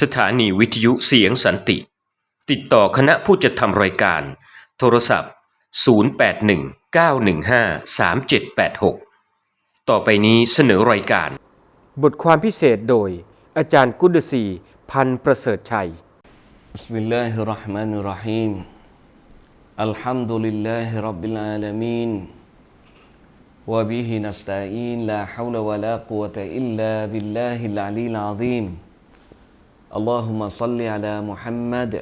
สถานีวิทยุเสียงสันติ ติดต่อคณะผู้จัดทำรายการ โทรศัพท์ 0819153786 ต่อไปนี้เสนอรายการ บทความพิเศษโดย อาจารย์กุดศีพันประเสริฐชัย بسم الله الرحمن الرحيم มีนวาบิฮินัสตาอิยิ وبه نستعين لا حول ตะอิลลาบิลลาฮิลลาลิ العظيم اللهم صل على محمد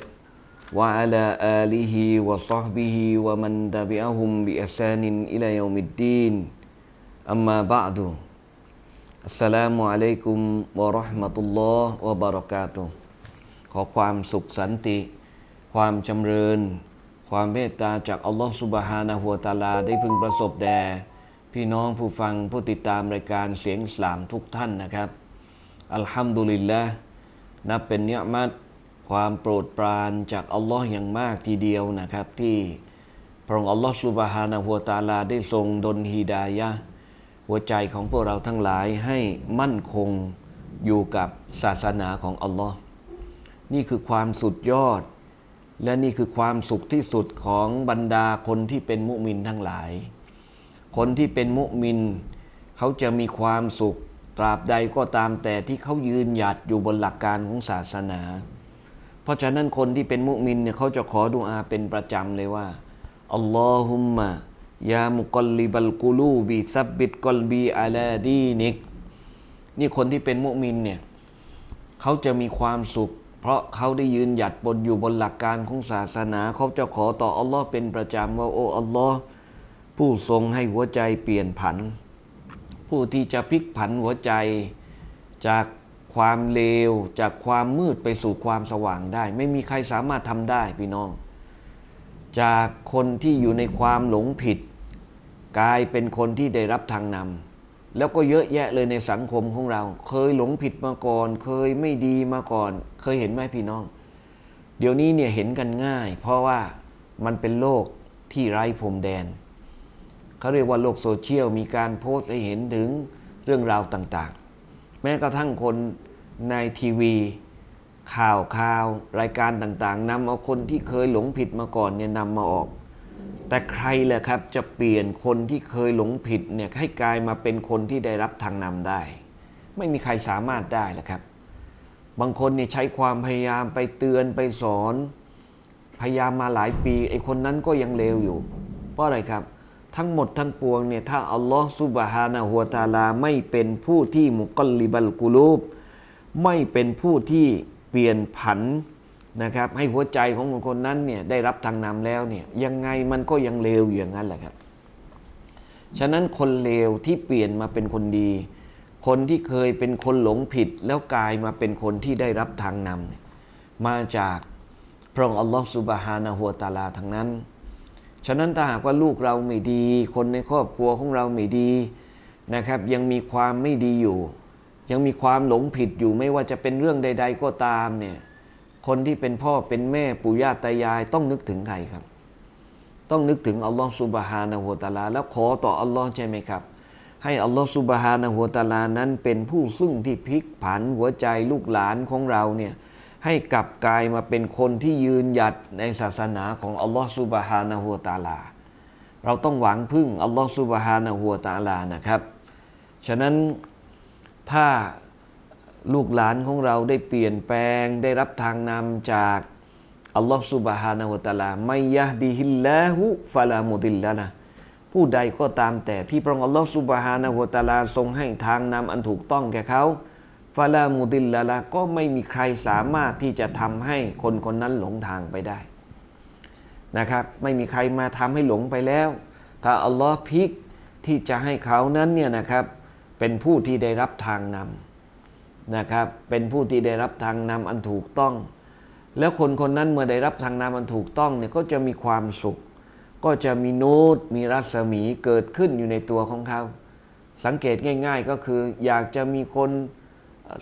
وعلى آله وصحبه ومن تبعهم بإحسان إلى يوم الدين أما بعد السلام عليكم ورحمة الله وبركاته ขอความสุขสันติ ความจำเริญ ความเมตตาจากอัลลอฮฺสุบฮานะฮัวตะอาลาได้พึงประสบแด่พี่น้องผู้ฟังผู้ติดตามรายการเสียงอิสลามทุกท่านนะครับ อัลฮัมดุลิลละ นับเป็นเนียมัตความโปรดปรานจากอัลลอฮ์อย่างมากทีเดียวนะครับ ที่พระองค์อัลลอฮฺสุบฮานะฮัวตาลาได้ทรงดลฮีดายะห์หัวใจของพวกเราทั้งหลายให้มั่นคงอยู่กับศาสนาของอัลลอฮ์นี่คือความสุดยอด และนี่คือความสุขที่สุดของบรรดาคนที่เป็นมุมินทั้งหลาย คนที่เป็นมุมิน เขาจะมีความสุข ตราบใดก็ตามแต่ที่เขายืนหยัดอยู่บนหลักการของศาสนา เพราะฉะนั้นคนที่เป็นมุมินเนี่ยเขาจะขอดุอาเป็นประจำเลยว่าอัลลอฮุมมะยามุกลลิบัลกุลูบีซับบิดกลบีอาลาดีนิกนี่คนที่เป็นมุมินเนี่ยเขาจะมีความสุข เพราะเขาได้ยืนหยัดบนอยู่บนหลักการของศาสนา เขาจะขอต่ออัลลอฮ์เป็นประจำว่าโอ้อัลลอฮ์ผู้ทรงให้หัวใจเปลี่ยนผัน ผู้ที่จะพลิกผันหัวใจ จากความเลว จากความมืดไปสู่ความสว่างได้ ไม่มีใครสามารถทำได้พี่น้อง จากคนที่อยู่ในความหลงผิด กลายเป็นคนที่ได้รับทางนำแล้วก็เยอะแยะเลยในสังคมของเรา เคยหลงผิดมาก่อน เคยไม่ดีมาก่อน เคยเห็นไหมพี่น้อง เดี๋ยวนี้เนี่ยเห็นกันง่าย เพราะว่ามันเป็นโลกที่ไร้พรมแดน เขาเรียกว่าโลกโซเชียลมีการโพสต์ให้เห็นถึงเรื่องราวต่างๆ แม้กระทั่งคนในทีวี ข่าวข่าวรายการต่างๆนำเอาคนที่เคยหลงผิดมาก่อนเนี่ยนำมาออก แต่ใครแหละครับจะเปลี่ยนคนที่เคยหลงผิดเนี่ยให้กลายมาเป็นคนที่ได้รับทางนำได้ ไม่มีใครสามารถได้แหละครับ บางคนเนี่ยใช้ความพยายามไปเตือนไปสอน พยายามมาหลายปีไอ้คนนั้นก็ยังเลวอยู่ เพราะอะไรครับ ทั้งหมดทั้งปวงเนี่ยถ้าอัลลอฮฺซุบฮานะฮัวตาลาไม่เป็นผู้ที่มุกลิบัลกุลูบไม่เป็นผู้ที่เปลี่ยนผันนะครับ ให้หัวใจของคนคนนั้นเนี่ยได้รับทางนำแล้วเนี่ยยังไงมันก็ยังเลวอยู่อย่างนั้นแหละครับ ฉะนั้นคนเลวที่เปลี่ยนมาเป็นคนดี คนที่เคยเป็นคนหลงผิดแล้วกลายมาเป็นคนที่ได้รับทางนำมาจากพระองค์อัลลอฮฺสุบฮานะฮัวตาลาทั้งนั้น ฉะนั้นถ้าหากว่าลูกเราไม่ดี คนในครอบครัวของเราไม่ดีนะครับ ยังมีความไม่ดีอยู่ ยังมีความหลงผิดอยู่ไม่ว่าจะเป็นเรื่องใด ๆ ก็ตามเนี่ยคนที่เป็นพ่อเป็นแม่ปู่ย่าตายายต้องนึกถึงใครครับ ต้องนึกถึงอัลลอฮฺสุบฮานะฮูตาลา แล้วขอต่ออัลลอฮ์ใช่ไหมครับ ให้อัลลอฮฺสุบฮานะฮูตาลานั้นเป็นผู้ซึ่งที่พลิกผันหัวใจลูกหลานของเราเนี่ย ให้กลับกลายมาเป็นคนที่ยืนหยัดในศาสนาของอัลลอฮฺสุบฮานะฮูวตาลา เราต้องหวังพึ่งอัลลอฮฺสุบฮานะฮูวตาลานะครับ ฉะนั้นถ้าลูกหลานของเราได้เปลี่ยนแปลงได้รับทางนำจากอัลลอฮฺสุบฮานะฮูวตาลาไม่ยะดีฮิลลาหุฟะลามุดิลละนะผู้ใดก็ตามแต่ที่พระองค์อัลลอฮฺสุบฮานะฮูวตาลาทรงให้ทางนำอันถูกต้องแก่เขา ฟะลามุดิลละละก็ไม่มีใครสามารถที่จะทำให้คนคนนั้นหลงทางไปได้นะครับไม่มีใครมาทำให้หลงไปแล้ว ถ้าอัลลอฮ์พิกที่จะให้เขานั้นเนี่ยนะครับเป็นผู้ที่ได้รับทางนำนะครับเป็นผู้ที่ได้รับทางนำอันถูกต้อง แล้วคนคนนั้นเมื่อได้รับทางนำอันถูกต้องเนี่ยก็จะมีความสุข ก็จะมีโนูตมีรัศมีเกิดขึ้นอยู่ในตัวของเขา สังเกตง่าย ๆก็คืออยากจะมีคน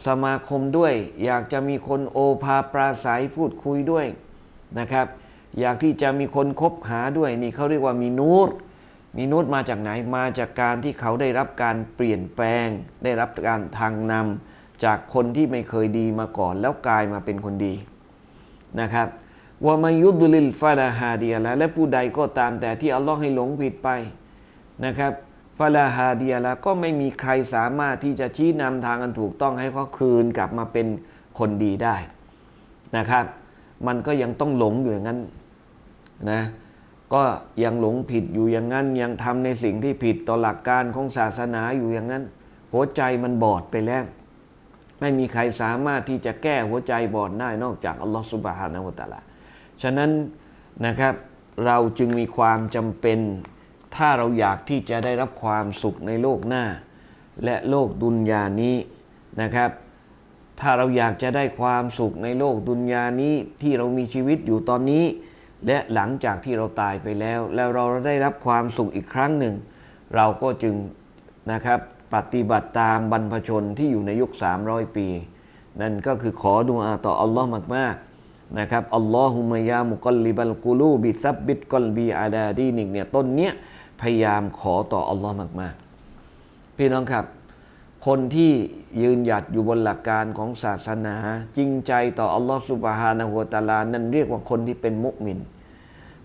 สมาคมด้วย อยากจะมีคนโอภาปราศัยพูดคุยด้วยนะครับ อยากที่จะมีคนคบหาด้วยนี่เขาเรียกว่ามีนูตมีนูตมาจากไหนมาจากการที่เขาได้รับการเปลี่ยนแปลง ได้รับการทางนำจากคนที่ไม่เคยดีมาก่อน แล้วกลายมาเป็นคนดีนะครับว่ามายุดุลิลฟาลาฮาดียละและผู้ใดก็ตามแต่ที่อัลลอฮ์ให้หลงผิดไปนะครับ ฟาลาฮาดียละก็ไม่มีใครสามารถที่จะชี้นำทางอันถูกต้องให้เขาคืนกลับมาเป็นคนดีได้นะครับ มันก็ยังต้องหลงอยู่อย่างนั้นนะก็ยังหลงผิดอยู่อย่างนั้น ยังทำในสิ่งที่ผิดต่อหลักการของศาสนาอยู่อย่างนั้น หัวใจมันบอดไปแล้ว ไม่มีใครสามารถที่จะแก้หัวใจบอดได้นอกจากอัลลอฮฺสุบฮานะฮูวตะลาฉะนั้นนะครับเราจึงมีความจำเป็น ถ้าเราอยากที่จะได้รับความสุขในโลกหน้า และโลกดุนยานี้นะครับ ถ้าเราอยากจะได้ความสุขในโลกดุนยานี้ที่เรามีชีวิตอยู่ตอนนี้ และหลังจากที่เราตายไปแล้ว แล้วเราได้รับความสุขอีกครั้งหนึ่ง เราก็จึงนะครับปฏิบัติตามบรรพชนที่อยู่ในยุค 300 ปี นั่นก็คือขอดุอาต่ออัลลอฮ์มากๆนะครับอัลลอฮุมะยามุกลลิบัลกูลูบิซับบิดกลบีอาดาดีนิกเนี่ยต้นเนี้ย พยายามขอต่ออัลลอฮ์มากๆ พี่น้องครับ คนที่ยืนหยัดอยู่บนหลักการของศาสนา จริงใจต่ออัลลอฮฺสุบฮานะฮูวตาลา นั่นเรียกว่าคนที่เป็นมุมิน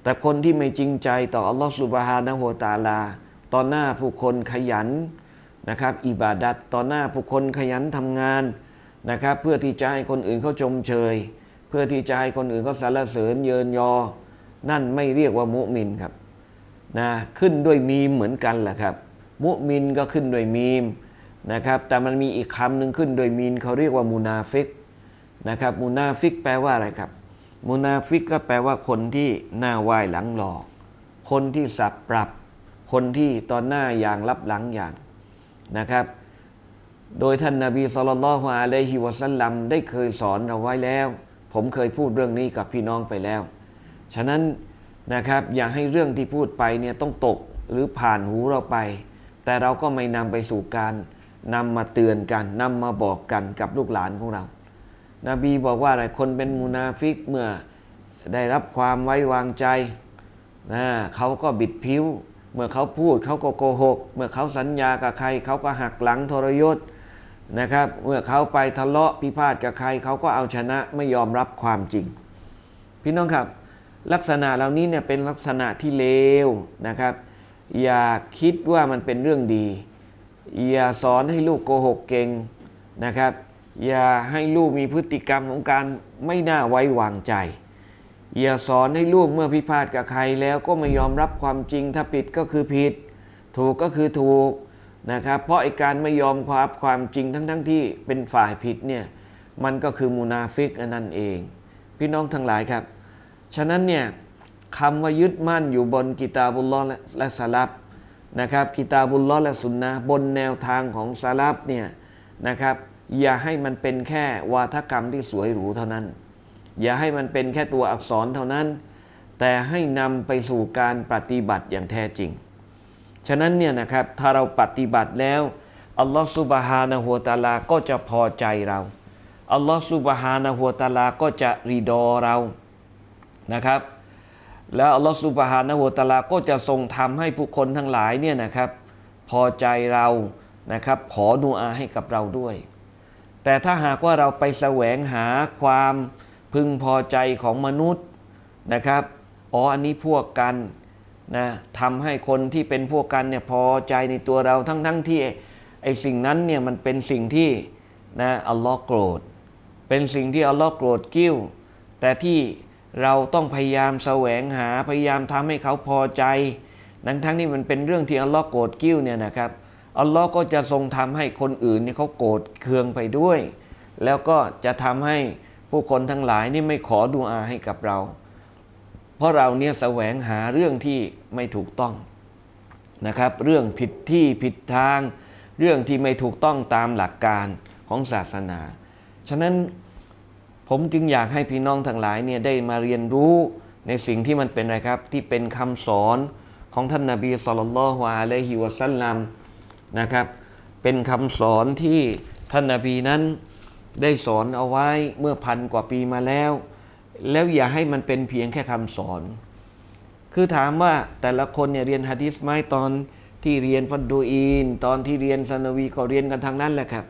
แต่คนที่ไม่จริงใจต่ออัลลอฮฺสุบฮานะฮูวตาลา ต่อหน้าผู้คนขยันนะครับ อิบาดัตต่อหน้าผู้คนขยันทำงานนะครับ เพื่อที่จะให้คนอื่นเขาชมเชย เพื่อที่จะให้คนอื่นเขาสรรเสริญเยินยอ นั่นไม่เรียกว่ามุมินครับ นะขึ้นด้วยมีมเหมือนกันแหละครับ มุมินก็ขึ้นด้วยมีมนะครับแต่มันมีอีกคำหนึ่งขึ้นโดยมีนเขาเรียกว่ามูนาฟิกนะครับมูนาฟิกแปลว่าอะไรครับมูนาฟิกก็แปลว่าคนที่หน้าไหว้หลังหลอก คนที่สับปรับ คนที่ตอนหน้าอย่างรับหลังอย่างนะครับ โดยท่านนาบีสุลต่านละฮ์อะลัยฮิวะสัลลัมได้เคยสอนเราไว้แล้ว ผมเคยพูดเรื่องนี้กับพี่น้องไปแล้ว ฉะนั้น นะครับ อย่าให้เรื่องที่พูดไปเนี่ยต้องตกหรือผ่านหูเราไป แต่เราก็ไม่นำไปสู่การนำมาเตือนกันนำมาบอกกันกับลูกหลานของเรา นบีบอกว่าอะไรคนเป็นมุนาฟิกเมื่อได้รับความไว้วางใจนะเขาก็บิดผิว เมื่อเขาพูดเขาก็โกหก เมื่อเขาสัญญากับใคร เขาก็หักหลังทรยศนะครับ เมื่อเขาไปทะเลาะพิพาทกับใคร เขาก็เอาชนะไม่ยอมรับความจริง พี่น้องครับ ลักษณะเหล่านี้เนี่ยเป็นลักษณะที่เลวนะครับ อย่าคิดว่ามันเป็นเรื่องดี อย่าสอนให้ลูกโกหกเก่งนะครับ อย่าให้ลูกมีพฤติกรรมของการไม่น่าไว้วางใจ อย่าสอนให้ลูกเมื่อพิพาทกับใครแล้วก็ไม่ยอมรับความจริงถ้าผิดก็คือผิด ถูกก็คือถูกนะครับเพราะไอการไม่ยอมความความจริงทั้งๆทที่เป็นฝ่ายผิดเนี่ยมันก็คือมูนาฟิกนั่นเอง พี่น้องทั้งหลายครับ ฉะนั้นเนี่ยคำว่ายึดมั่นอยู่บนกิตาบุลลอและและสลับนะครับกิตาบุลลอและสุนนะบนแนวทางของสลับเนี่ยนะครับ อย่าให้มันเป็นแค่วาทกรรมที่สวยหรูเท่านั้น อย่าให้มันเป็นแค่ตัวอักษรเท่านั้น แต่ให้นำไปสู่การปฏิบัติอย่างแท้จริง ฉะนั้นเนี่ยนะครับถ้าเราปฏิบัติแล้วอัลลอฮฺสุบฮานะฮัวตะอาลาก็จะพอใจเราอัลลอฮฺสุบฮานะฮัวตะอาลาก็จะรีดอเรา นะครับ แล้วอัลลอฮฺสุบฮานะฮูวตะลาก็จะทรงทำให้ผู้คนทั้งหลายเนี่ยนะครับ พอใจเรานะครับ ขอดุอาให้กับเราด้วย แต่ถ้าหากว่าเราไปแสวงหาความพึงพอใจของมนุษย์นะครับอ๋ออันนี้พวกกันนะทำให้คนที่เป็นพวกกันเนี่ยพอใจในตัวเราทั้งๆทที่ไอสิ่งนั้นเนี่ยมันเป็นสิ่งที่นะอัลลอฮ์โกรธ เป็นสิ่งที่อัลลอฮ์โกรธกิ้ว แต่ที่ เราต้องพยายามแสวงหาพยายามทำให้เขาพอใจทั้งทั้งที่มันเป็นเรื่องที่อัลลอฮ์โกรธกิ้วเนี่ยนะครับอัลลอฮ์ก็จะทรงทำให้คนอื่นนี่เขาโกรธเคืองไปด้วย แล้วก็จะทำให้ผู้คนทั้งหลายนี่ไม่ขอดุอาให้กับเรา เพราะเราเนี่ยแสวงหาเรื่องที่ไม่ถูกต้องนะครับ เรื่องผิดที่ผิดทาง เรื่องที่ไม่ถูกต้องตามหลักการของศาสนา ฉะนั้น ผมจึงอยากให้พี่น้องทั้งหลายเนี่ยได้มาเรียนรู้ในสิ่งที่มันเป็นอะไรครับที่เป็นคำสอนของท่านนาบีสุลต่านละฮ์อะลัยฮิวะสัลลัมนะครับ เป็นคำสอนที่ท่านนาบีนั้นได้สอนเอาไว้เมื่อพันกว่าปีมาแล้ว แล้วอย่าให้มันเป็นเพียงแค่คำสอน คือถามว่าแต่ละคนเนี่ยเรียนฮะดิษไหมตอนที่เรียนฟันดูอีน ตอนที่เรียนซานวีก็เรียนกันทางนั้นแหละครับ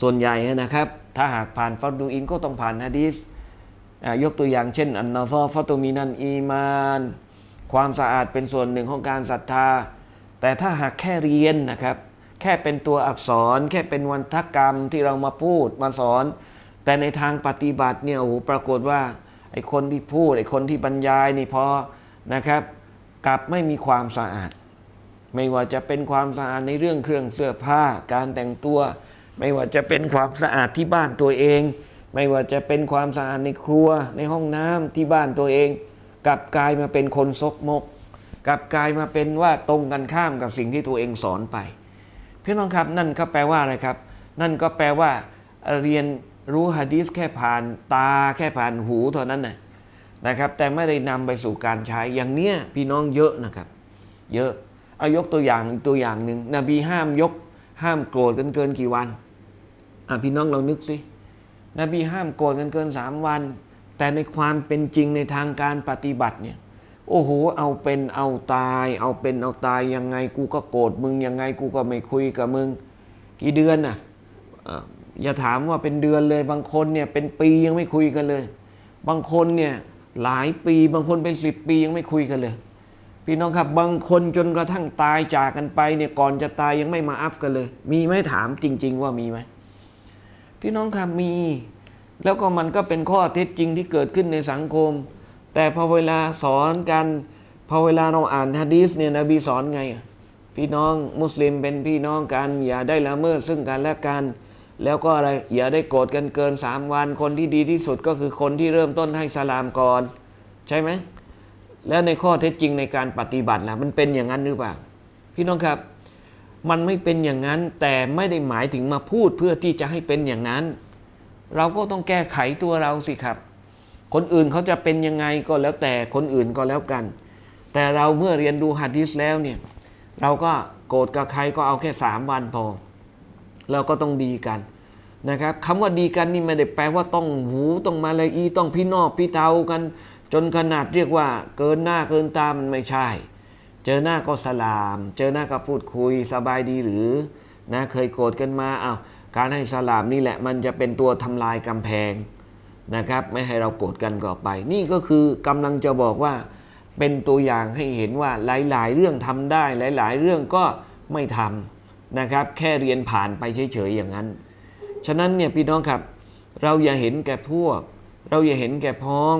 ส่วนใหญ่นะครับ ถ้าหากผ่านฟัรดูอินก็ต้องผ่านฮะดีษยกตัวอย่างเช่น อันนาซอฟัตุมินันอีมาน ความสะอาดเป็นส่วนหนึ่งของการศรัทธา แต่ถ้าหากแค่เรียนนะครับ แค่เป็นตัวอักษร แค่เป็นวันทกรรมที่เรามาพูดมาสอน แต่ในทางปฏิบัติเนี่ยโอ้โหปรากฏว่าไอ้คนที่พูดไอ้คนที่บรรยายนี่พอนะครับกลับไม่มีความสะอาด ไม่ว่าจะเป็นความสะอาดในเรื่องเครื่องเสื้อผ้า การแต่งตัว ไม่ว่าจะเป็นความสะอาดที่บ้านตัวเอง ไม่ว่าจะเป็นความสะอาดในครัวในห้องน้ำที่บ้านตัวเอง กลับกลายมาเป็นคนซกมก กลับกลายมาเป็นว่าตรงกันข้ามกับสิ่งที่ตัวเองสอนไปพี่น้องครับนั่นก็แปลว่าอะไรครับ นั่นก็แปลว่า เรียนรู้ฮะดีษแค่ผ่านตาแค่ผ่านหูเท่านั้นนะนะครับ แต่ไม่ได้นำไปสู่การใช้อย่างเนี้ยพี่น้องเยอะนะครับ เยอะเอายกตัวอย่างตัวอย่างหนึ่งนบีห้ามยกห้ามโกรธกันเกินกี่วัน อะพี่น้องเรานึกสินบีห้ามโกรธกันเกินสามวัน แต่ในความเป็นจริงในทางการปฏิบัติเนี่ยโอ้โห เอาเป็นเอาตาย เอาเป็นเอาตายยังไงกูก็โกรธมึงยังไงกูก็ไม่คุยกับมึง กี่เดือนน่ะเอ่ออย่าถามว่าเป็นเดือนเลย บางคนเนี่ยเป็นปียังไม่คุยกันเลย บางคนเนี่ยหลายปีบางคนเป็นสิบปียังไม่คุยกันเลย พี่น้องครับบางคนจนกระทั่งตายจากกันไปเนี่ยก่อนจะตายยังไม่มาอัพกันเลย มีไหมถามจริง ๆ ว่ามีไหม พี่น้องครับมี แล้วก็มันก็เป็นข้อเท็จจริงที่เกิดขึ้นในสังคม แต่พอเวลาสอนกันพอเวลาเราอ่านฮะดีษเนี่ยนบีสอนไง พี่น้องมุสลิมเป็นพี่น้องกันอย่าได้ละเมิดซึ่งกันและกัน แล้วก็อะไรอย่าได้โกรธกันเกินสามวันคนที่ดีที่สุดก็คือคนที่เริ่มต้นให้สลามก่อน ใช่ไหมแล้วในข้อเท็จจริงในการปฏิบัติล่ะมันเป็นอย่างนั้นหรือเปล่า พี่น้องครับ มันไม่เป็นอย่างนั้น แต่ไม่ได้หมายถึงมาพูดเพื่อที่จะให้เป็นอย่างนั้น เราก็ต้องแก้ไขตัวเราสิครับ คนอื่นเขาจะเป็นยังไงก็แล้วแต่คนอื่นก็แล้วกัน แต่เราเมื่อเรียนดูฮัดดิสแล้วเนี่ย เราก็โกรธกับใครก็เอาแค่สามวันพอ เราก็ต้องดีกันนะครับคำว่าดีกันนี่ไม่ได้แปลว่าต้องหูต้องมาเลยอีต้องพี่นอกพี่เทากัน จนขนาดเรียกว่าเกินหน้าเกินตามันไม่ใช่ เจอหน้าก็สลาม เจอหน้าก็พูดคุยสบายดีหรือนะเคยโกรธกันมาอ้าวการให้สลามนี่แหละมันจะเป็นตัวทำลายกำแพงนะครับ ไม่ให้เราโกรธกันต่อไป นี่ก็คือกำลังจะบอกว่าเป็นตัวอย่างให้เห็นว่าหลาย ๆ เรื่องทำได้ หลาย ๆ เรื่องก็ไม่ทำนะครับ แค่เรียนผ่านไปเฉย ๆ อย่างนั้น ฉะนั้นเนี่ยพี่น้องครับ เราอย่าเห็นแก่พวก เราอย่าเห็นแก่พ้อง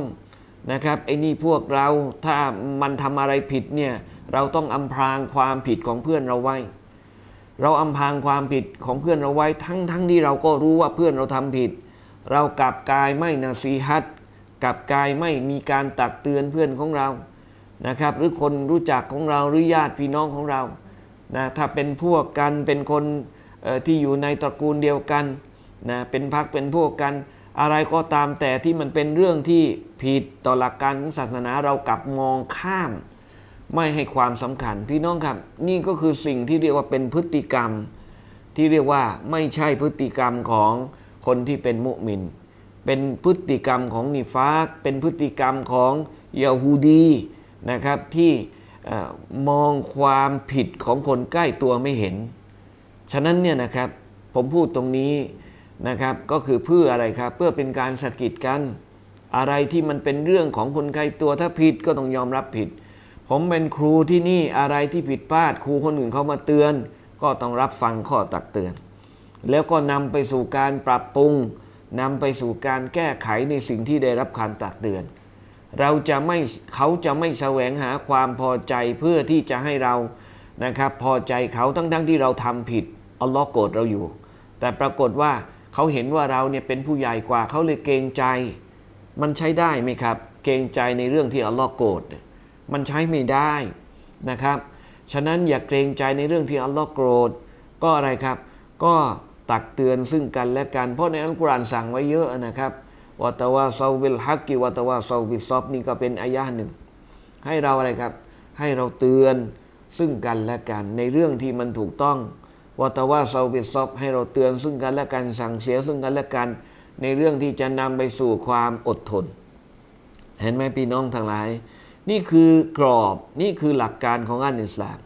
นะครับไอ้นี่พวกเราถ้ามันทำอะไรผิดเนี่ย เราต้องอำพรางความผิดของเพื่อนเราไว้ เราอำพรางความผิดของเพื่อนเราไว้ ทั้งทั้งที่เราก็รู้ว่าเพื่อนเราทำผิด เรากลับกายไม่นาซีฮัตกลับกายไม่มีการตักเตือนเพื่อนของเรานะครับ หรือคนรู้จักของเราหรือญาติพี่น้องของเรานะถ้าเป็นพวกกันเป็นคนที่อยู่ในตระกูลเดียวกันนะเป็นพักเป็นพวกกัน อะไรก็ตามแต่ที่มันเป็นเรื่องที่ผิดต่อหลักการของศาสนาเรากลับมองข้าม ไม่ให้ความสำคัญ พี่น้องครับ นี่ก็คือสิ่งที่เรียกว่าเป็นพฤติกรรม ที่เรียกว่าไม่ใช่พฤติกรรมของคนที่เป็นมุมิน เป็นพฤติกรรมของนิฟากเป็นพฤติกรรมของยาฮูดีนะครับที่มองความผิดของคนใกล้ตัวไม่เห็น ฉะนั้นเนี่ยนะครับผมพูดตรงนี้นะครับก็คือเพื่ออะไรครับ เพื่อเป็นการสะกิดกัน อะไรที่มันเป็นเรื่องของคนใกล้ตัวถ้าผิดก็ต้องยอมรับผิด ผมเป็นครูที่นี่อะไรที่ผิดพลาดครูคนอื่นเขามาเตือน ก็ต้องรับฟังข้อตักเตือน แล้วก็นำไปสู่การปรับปรุงนำไปสู่การแก้ไขในสิ่งที่ได้รับการตักเตือน เราจะไม่เขาจะไม่แสวงหาความพอใจเพื่อที่จะให้เรานะครับ พอใจเขาทั้งๆทที่เราทำผิดอัลลอฮ์โกรธเราอยู่ แต่ปรากฏว่าเขาเห็นว่าเราเนี่ยเป็นผู้ใหญ่กว่าเขาเลยเกรงใจ มันใช้ได้ไหมครับ เกรงใจในเรื่องที่อัลลอฮ์โกรธ มันใช้ไม่ได้นะครับ ฉะนั้นอย่าเกรงใจในเรื่องที่อัลลอฮ์โกรธ ก็อะไรครับ ก็ตักเตือนซึ่งกันและกัน เพราะในอัลกุรอานสั่งไว้เยอะนะครับวะตวาซาวิลฮักกิวะตวาซาวิซอบนี่ก็เป็นอายะหนึ่ง ให้เราอะไรครับ ให้เราเตือนซึ่งกันและกัน ในเรื่องที่มันถูกต้องวะตวาซาวิซอบให้เราเตือนซึ่งกันและกัน สั่งเสียซึ่งกันและกัน ในเรื่องที่จะนำไปสู่ความอดทน เห็นไหมพี่น้องทั้งหลาย นี่คือกรอบนี่คือหลักการของอันอิสลาม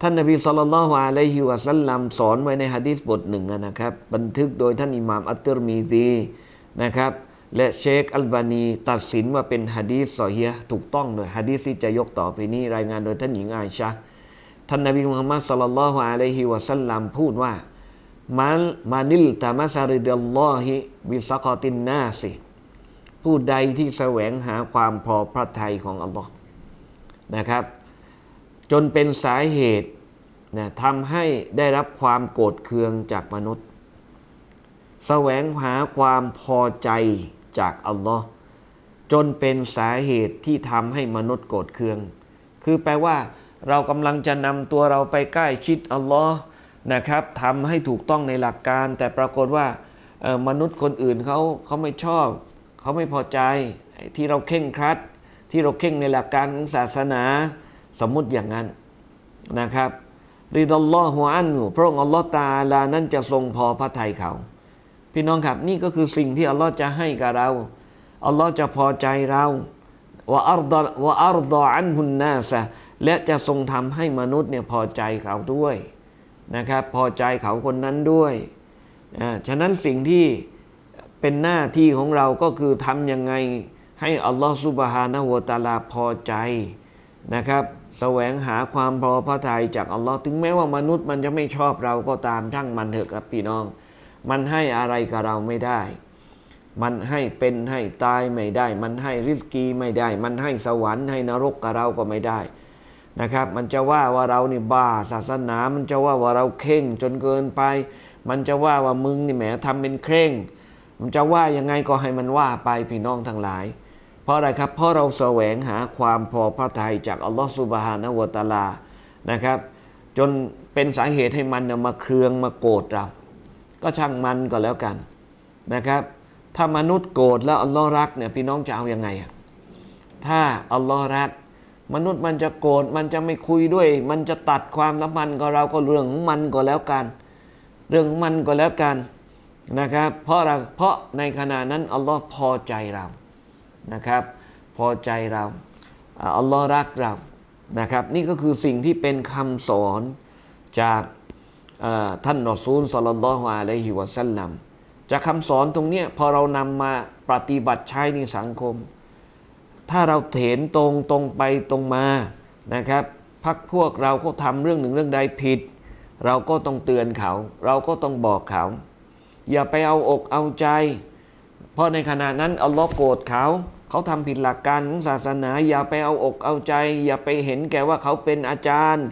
ท่านนบีสุลต่านละฮ์อะลัยฮิวะสัลลัมสอนไว้ในฮะดีษบทหนึ่งนะครับ บันทึกโดยท่านอิหม่ามอัตติรมีซีนะครับ และเชคอัลบานีตัดสินว่าเป็นฮะดีษซอฮีฮ์ถูกต้องโดยฮะดีษที่จะยกต่อไปนี้รายงานโดยท่านหญิงอาชะท่านนบีมุฮัมมัดสุลลัลลอฮุอะลัยฮิวะสัลลัมพูดว่ามันมานิลตามาซาริดัลลอฮิบิสกอตินนาสิ ผู้ใดที่แสวงหาความพอพระทัยของอัลลอฮ์นะครับ จนเป็นสาเหตุนะทำให้ได้รับความโกรธเคืองจากมนุษย์ แสวงหาความพอใจจากอัลลอฮ์จนเป็นสาเหตุที่ทำให้มนุษย์โกรธเคือง คือแปลว่า เรากำลังจะนำตัวเราไปใกล้ชิดอัลลอฮ์นะครับทำให้ถูกต้องในหลักการ แต่ปรากฏว่ามนุษย์คนอื่นเขาเขาไม่ชอบ เขาไม่พอใจที่เราเข่งครัด ที่เราเข่งในหลักการของศาสนาสมมุติอย่างนั้นนะครับริดัลลอฮุอันพระองค์อัลลอฮ์ตาลานั้นจะทรงพอพระทัยเขา พี่น้องครับนี่ก็คือสิ่งที่อัลลอฮ์จะให้กับเราอัลลอฮ์จะพอใจเราว่าอัลดว่าอัลดออันหุนนาสะและจะทรงทำให้มนุษย์เนี่ยพอใจเขาด้วยนะครับ พอใจเขาคนนั้นด้วยอ่าฉะนั้นสิ่งที่ เป็นหน้าที่ของเราก็คือทำยังไงให้อัลลอฮ์ซุบฮานะฮูวตาลาพอใจนะครับแสวงหาความพอพระทัยจากอัลลอฮ์ถึงแม้ว่ามนุษย์มันจะไม่ชอบเราก็ตามช่างมันเถอะครับพี่น้อง มันให้อะไรกับเราไม่ได้ มันให้เป็นให้ตายไม่ได้ มันให้ริสกีไม่ได้ มันให้สวรรค์ให้นรกกับเราก็ไม่ได้นะครับ มันจะว่าว่าเรานี่บ้าศาสนา มันจะว่าว่าเราเข่งจนเกินไป มันจะว่าว่ามึงนี่แหมทำเป็นเคร่ง มันจะว่ายังไงก็ให้มันว่าไปพี่น้องทั้งหลาย เพราะอะไรครับ เพราะเราแสวงหาความพอพระทัยจากอัลลอฮฺสุบฮานะวะตาลานะครับ จนเป็นสาเหตุให้มันเนี่ยมาเคืองมาโกรธเรา ก็ช่างมันก็แล้วกันนะครับ ถ้ามนุษย์โกรธแล้วอัลลอฮ์รักเนี่ยพี่น้องจะเอาอยัางไงอะถ้าอัลลอฮ์รัก มนุษย์มันจะโกรธมันจะไม่คุยด้วย มันจะตัดความสัมพันธ์กับเราก็เรื่องของมันก็แล้วกัน เรื่องของมันก็แล้วกัน นะครับเพราะอะไรเพราะในขณะนั้นอัลลอฮ์พอใจเรานะครับ พอใจเราอัลลอฮ์รักเรานะครับ นี่ก็คือสิ่งที่เป็นคำสอนจากท่านนอซูลสลลัลลอฮุอะลัยฮิวะสัลลัมจากคำสอนตรงนี้พอเรานำมาปฏิบัติใช้ในสังคม ถ้าเราเถนตรงตรงไปตรงมานะครับพักพวกเราก็ทำเรื่องหนึ่งเรื่องใดผิด เราก็ต้องเตือนเขา เราก็ต้องบอกเขา อย่าไปเอาอกเอาใจ เพราะในขณะนั้นอัลลอฮ์โกรธเขา เขาทำผิดหลักการของศาสนา อย่าไปเอาอกเอาใจ อย่าไปเห็นแก่ว่าเขาเป็นอาจารย์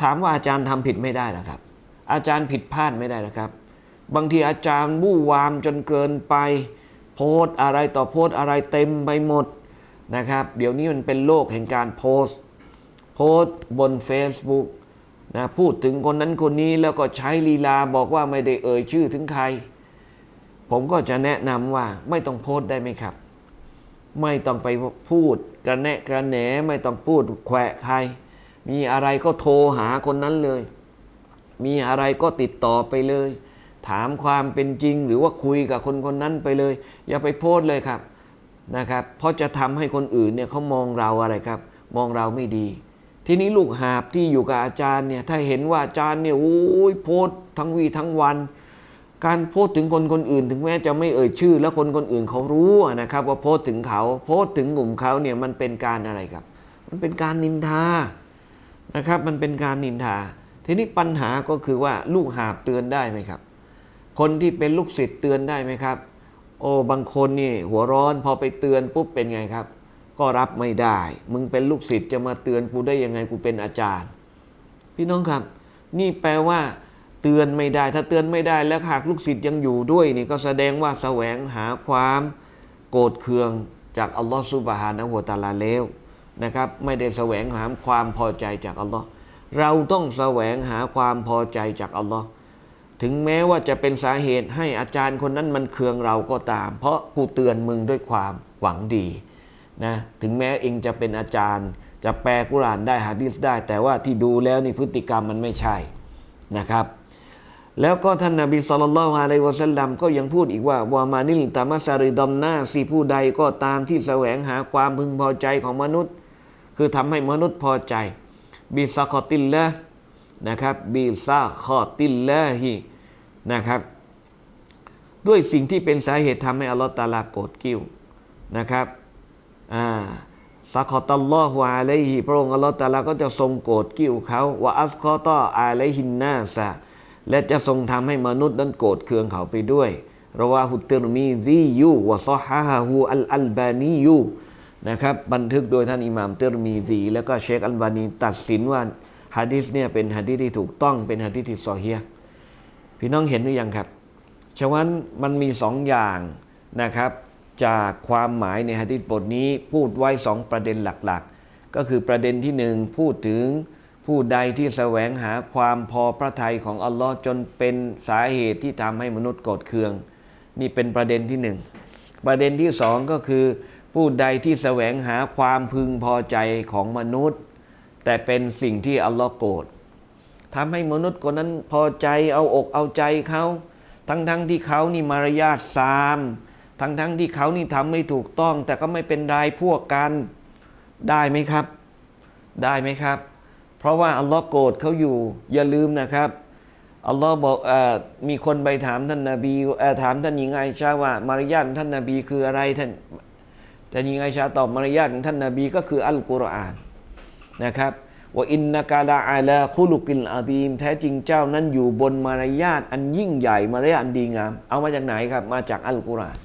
ถามว่าอาจารย์ทำผิดไม่ได้หรอครับ อาจารย์ผิดพลาดไม่ได้หรอครับ บางทีอาจารย์วู่วามจนเกินไป โพสอะไรต่อโพสอะไรเต็มไปหมดนะครับ เดี๋ยวนี้มันเป็นโลกแห่งการโพสโพสบน Facebook นะพูดถึงคนนั้นคนนี้แล้วก็ใช้ลีลาบอกว่าไม่ได้เอ่ยชื่อถึงใคร ผมก็จะแนะนำว่าไม่ต้องโพสต์ได้ไหมครับ ไม่ต้องไปพูดกระแนะกระแหนไม่ต้องพูดแขวะใคร มีอะไรก็โทรหาคนนั้นเลย มีอะไรก็ติดต่อไปเลย ถามความเป็นจริงหรือว่าคุยกับคนคนนั้นไปเลย อย่าไปโพสเลยครับนะครับ เพราะจะทำให้คนอื่นเนี่ยเขามองเราอะไรครับ มองเราไม่ดี ทีนี้ลูกหาบที่อยู่กับอาจารย์เนี่ยถ้าเห็นว่าอาจารย์เนี่ยโอ้ยโพสทั้งวีทั้งวัน การโพสถึงคนคนอื่น ถึงแม้จะไม่เอ่ยชื่อ แล้วคนคนอื่นเขารู้นะครับ ว่าโพสถึงเขา โพสถึงกลุ่มเขาเนี่ยมันเป็นการอะไรครับ มันเป็นการนินทานะครับ มันเป็นการนินทา ทีนี้ปัญหาก็คือว่าลูกหาบเตือนได้ไหมครับ คนที่เป็นลูกศิษย์เตือนได้ไหมครับ โอ้บางคนนี่หัวร้อนพอไปเตือนปุ๊บเป็นไงครับ ก็รับไม่ได้ มึงเป็นลูกศิษย์จะมาเตือนกูได้ยังไงกูเป็นอาจารย์ พี่น้องครับ นี่แปลว่า เตือนไม่ได้ ถ้าเตือนไม่ได้แล้วหากลูกศิษย์ยังอยู่ด้วย นี่ก็แสดงว่าแสวงหาความโกรธเคืองจากอัลลอฮฺซุบฮานะฮูวะตาลาแล้วนะครับ ไม่ได้แสวงหาความพอใจจากอัลลอฮ์เราต้องแสวงหาความพอใจจากอัลลอฮ์ถึงแม้ว่าจะเป็นสาเหตุให้อาจารย์คนนั้นมันเคืองเราก็ตาม เพราะกูเตือนมึงด้วยความหวังดี นะถึงแม้เองจะเป็นอาจารย์ จะแปลกุรานได้ฮะดิษได้ แต่ว่าที่ดูแล้วนี่พฤติกรรมมันไม่ใช่นะครับ แล้วก็ท่านนาบีสุลต่านฮ์อะลัยวะสัลลัมก็ยังพูดอีกว่าวามานิลตามัสริดอมนาสีผู้ใดก็ตามที่แสวงหาความพึงพอใจของมนุษย์ คือทำให้มนุษย์พอใจบิสกอติลละนะครับบีซาคอติลลาฮินะครับ ด้วยสิ่งที่เป็นสาเหตุทำให้อัลลอฮฺตาลาโกรธกิ้วนะครับ อ่าสักตัลลอฮุอะลัยฮิพระองค์อัลลอฮฺตาลาก็จะทรงโกรธกิ้วเขาว่าอัสคอตออะลัยฮินนาซะและจะทรงทำให้มนุษย์นั้นโกรธเคืองเขาไปด้วยราวาฮุติรมีซียูวะซอฮาฮะฮูอัลอัลบานียูนะครับบันทึกโดยท่านอิหม่ามติรมีซีแล้วก็เชคอัลบานีตัดสินว่าฮะดิษเนี่ยเป็นฮะดิษที่ถูกต้องเป็นฮะดิษที่ซอเฮีฮ์พี่น้องเห็นหรือยังครับฉะนั้นมันมีสองอย่างนะครับ จากความหมายในฮะดิษบทนี้พูดไว้สองประเด็นหลักๆ ก็คือประเด็นที่หนึ่งพูดถึงผู้ใดที่แสวงหาความพอพระทัยของอัลลอฮ์จนเป็นสาเหตุที่ทำให้มนุษย์โกรธเคือง นี่เป็นประเด็นที่หนึ่งประเด็นที่สองก็คือ ผู้ใดที่แสวงหาความพึงพอใจของมนุษย์ แต่เป็นสิ่งที่อัลลอฮ์โกรธทำให้มนุษย์คนนั้นพอใจเอาอกเอาใจเขา ทั้งๆทที่เขานี่มารยาทซาม ทั้งๆทที่เขานี่ทำไม่ถูกต้อง แต่ก็ไม่เป็นไรพวกกันได้ไหมครับ ได้ไหมครับ เพราะว่าอัลลอฮ์โกรธเขาอยู่ อย่าลืมนะครับอัลลอฮ์บอกอมีคนไปถามท่านนาบีถามท่านหญิงไอชาว่ามารยาทท่านนาบีคืออะไรท่านท่านหญิงไอชาตอบมารยาทของท่านนาบีก็คืออัลกุรอานนะครับว่าอินนากาลาอาลาคุลุกินอาดีมแท้จริงเจ้านั้นอยู่บนมารยาทอันยิ่งใหญ่มารยาทอันดีงาม เอามาจากไหนครับ มาจากอัลกุรอาน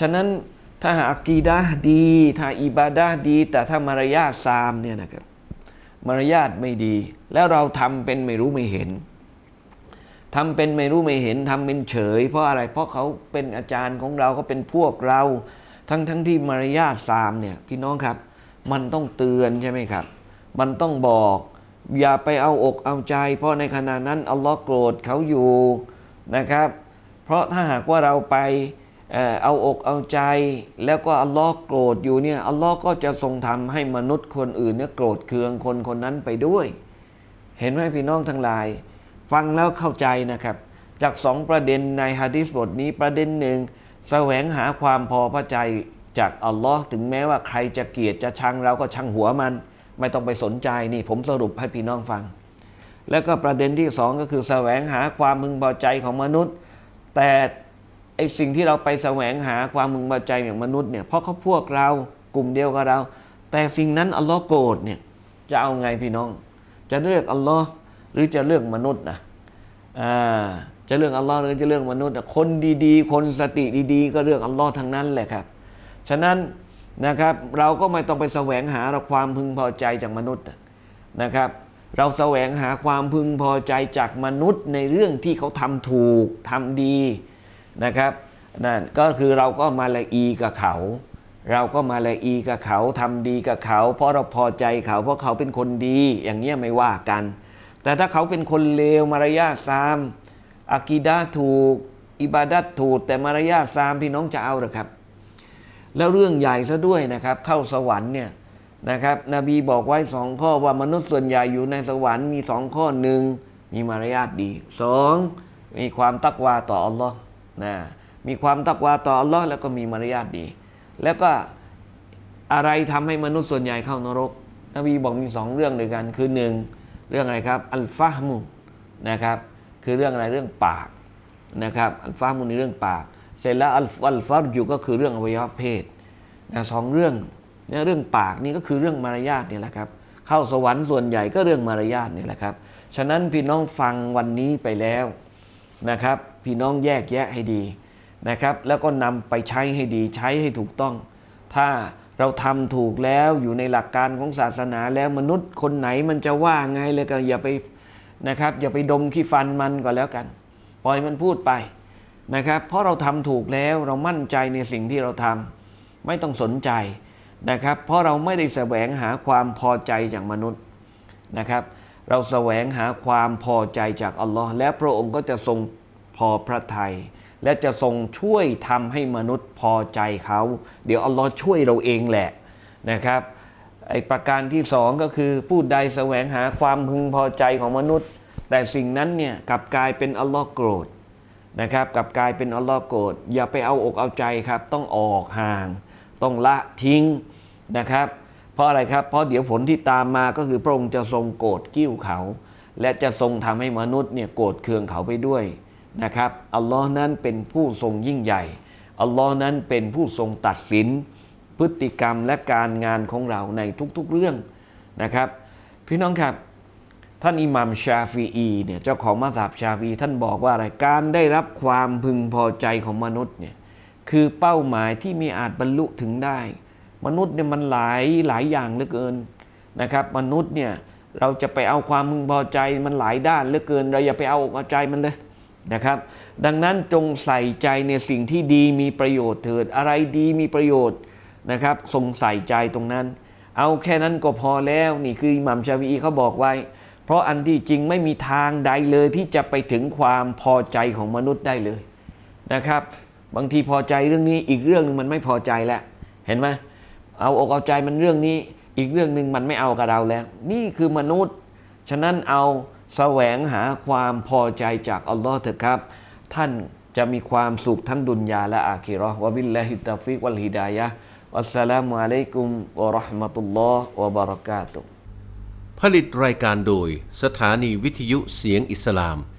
ฉะนั้นถ้าหากอากีดะห์ดี ถ้าอิบาดะห์ดี แต่ถ้ามารยาทซามเนี่ยนะครับมารยาทไม่ดี แล้วเราทำเป็นไม่รู้ไม่เห็นทำเป็นไม่รู้ไม่เห็นทำเป็นเฉย เพราะอะไรเพราะเขาเป็นอาจารย์ของเราเขาเป็นพวกเรา ทั้งทั้งที่มารยาทซามเนี่ยพี่น้องครับ มันต้องเตือนใช่ไหมครับ มันต้องบอกอย่าไปเอาอกเอาใจ เพราะในขณะนั้นอัลลอฮ์โกรธเขาอยู่นะครับ เพราะถ้าหากว่าเราไป เอ่อเอาอกเอาใจ แล้วก็อัลลอฮ์โกรธอยู่เนี่ยอัลลอฮ์ก็จะทรงทำให้มนุษย์คนอื่นเนี่ยโกรธเคืองคนคนนั้นไปด้วย เห็นไหมพี่น้องทั้งหลาย ฟังแล้วเข้าใจนะครับ จากสองประเด็นในฮะดิษบทนี้ประเด็นหนึ่งแสวงหาความพอพระใจจากอัลลอฮ์ถึงแม้ว่าใครจะเกลียดจะชังเราก็ชังหัวมัน ไม่ต้องไปสนใจนี่ผมสรุปให้พี่น้องฟัง แล้วก็ประเด็นที่สองก็คือแสวงหาความพึงพอใจของมนุษย์ แต่ ไอสิ่งที่เราไปแสวงหาความพึงพอใจอย่างมนุษย์เนี่ยเพราะเขาพวกเรากลุ่มเดียวกับเรา แต่สิ่งนั้นอัลลอฮ์โกรธเนี่ยจะเอาไงพี่น้อง จะเลือกอัลลอฮ์หรือจะเลือกมนุษย์นะอ่าจะเลือกอัลลอฮ์หรือจะเลือกมนุษย์คนดีๆ คนสติดีๆ ก็เลือกอัลลอฮ์ทั้งนั้นแหละครับ ฉะนั้นนะครับเราก็ไม่ต้องไปแสวงหาเราความพึงพอใจจากมนุษย์นะครับ เราแสวงหาความพึงพอใจจากมนุษย์ในเรื่องที่เขาทำถูกทำดี นะครับนั่นก็คือเราก็มาละอีกับเขา เราก็มาละอีกับเขาทำดีกับเขา เพราะเราพอใจเขาเพราะเขาเป็นคนดีอย่างเงี้ยไม่ว่ากัน แต่ถ้าเขาเป็นคนเลวมารยาทซามอากีดะห์ถูกอิบาดัตถูกแต่มารยาทซามพี่น้องจะเอาหรือครับ แล้วเรื่องใหญ่ซะด้วยนะครับ เข้าสวรรค์เนี่ยนะครับนบีบอกไว้สองข้อว่ามนุษย์ส่วนใหญ่อยู่ในสวรรค์มีสองข้อหนึ่งมีมารยาทดีสองมีความตักวาต่ออัลลอฮ์ นะมีความตักวาต่ออัลลอฮ์แล้วก็มีมารยาทดี แล้วก็อะไรทำให้มนุษย์ส่วนใหญ่เข้านรก นบีบอกมีสองเรื่องด้วยกัน คือหนึ่งเรื่องอะไรครับ อัลฟาฮมุนะครับคือเรื่องอะไรเรื่องปากนะครับอัลฟาฮมุในเรื่องปาก เสร็จแล้วอัลอัลฟาอยู่ก็คือเรื่องอวัยวะเพศนะสองเรื่องเนี่ยเรื่องปากนี่ก็คือเรื่องมารยาทนี่แหละครับเข้าสวรรค์ส่วนใหญ่ก็เรื่องมารยาทนี่แหละครับ ฉะนั้นพี่น้องฟังวันนี้ไปแล้วนะครับ พี่น้องแยกแยะให้ดีนะครับ แล้วก็นำไปใช้ให้ดีใช้ให้ถูกต้อง ถ้าเราทำถูกแล้วอยู่ในหลักการของศาสนาแล้วมนุษย์คนไหนมันจะว่าไงเลยก็อย่าไปนะครับ อย่าไปดมขี้ฟันมันก็แล้วกัน ปล่อยมันพูดไปนะครับ เพราะเราทำถูกแล้วเรามั่นใจในสิ่งที่เราทำไม่ต้องสนใจนะครับ เพราะเราไม่ได้แสวงหาความพอใจจากมนุษย์นะครับ เราแสวงหาความพอใจจากอัลลอฮ์และพระองค์ก็จะทรง พอพระทยัยและจะทรงช่วยทำให้มนุษย์พอใจเขา เดี๋ยวอัลลอฮ์ช่วยเราเองแหละนะครับไอประการที่สองก็คือผู้ใดแสวงหาความพึงพอใจของมนุษย์ แต่สิ่งนั้นเนี่ยกลับกลายเป็นอัลลอฮ์โกรธนะครับกลับกลายเป็นอัลลอฮ์โกรธอย่าไปเอาอกเอาใจครับ ต้องออกห่าง ต้องละทิ้งนะครับ เพราะอะไรครับ เพราะเดี๋ยวผลที่ตามมาก็คือพระองค์จะทรงโกรธกิ้วเขา และจะทรงทำให้มนุษย์เนี่ยโกรธเคืองเขาไปด้วย นะครับอัลลอฮ์นั้นเป็นผู้ทรงยิ่งใหญ่อัลลอฮ์นั้นเป็นผู้ทรงตัดสิน พฤติกรรมและการงานของเราในทุกๆเรื่องนะครับ พี่น้องครับ ท่านอิหมัมชาฟีอีเนี่ยเจ้าของมัสยิดชาฟีท่านบอกว่าอะไรการได้รับความพึงพอใจของมนุษย์เนี่ยคือเป้าหมายที่มีอาจบรรลุถึงได้ มนุษย์เนี่ยมันหลายหลายอย่างเหลือเกินนะครับ มนุษย์เนี่ยเราจะไปเอาความพึงพอใจมันหลายด้านเหลือเกิน เราอย่าไปเอาอกเอาใจมันเลย นะครับ ดังนั้นจงใส่ใจในสิ่งที่ดีมีประโยชน์เถิดอะไรดีมีประโยชน์นะครับทรงใส่ใจตรงนั้น เอาแค่นั้นก็พอแล้วนี่คืออิหมัมชาฟีอีเขาบอกไว้ เพราะอันที่จริงไม่มีทางใดเลยที่จะไปถึงความพอใจของมนุษย์ได้เลยนะครับ บางทีพอใจเรื่องนี้อีกเรื่องหนึงมันไม่พอใจแล้วเห็นไหมเอาอกเอาใจมันเรื่องนี้อีกเรื่องหนึ่งมันไม่เอากับเราแล้ว นี่คือมนุษย์ ฉะนั้นเอา แสวงหาความพอใจจากอัลลอฮ์เถอะครับ ท่านจะมีความสุขทั้งดุนยาและอาคิรอวะบิลลาฮิตาฟิกวัลฮิดายะวัสสลามุอะลัยกุมวะราะห์มะตุลลอฮ์วะบะเราะกาตุผลิตรายการโดยสถานีวิทยุเสียงอิสลาม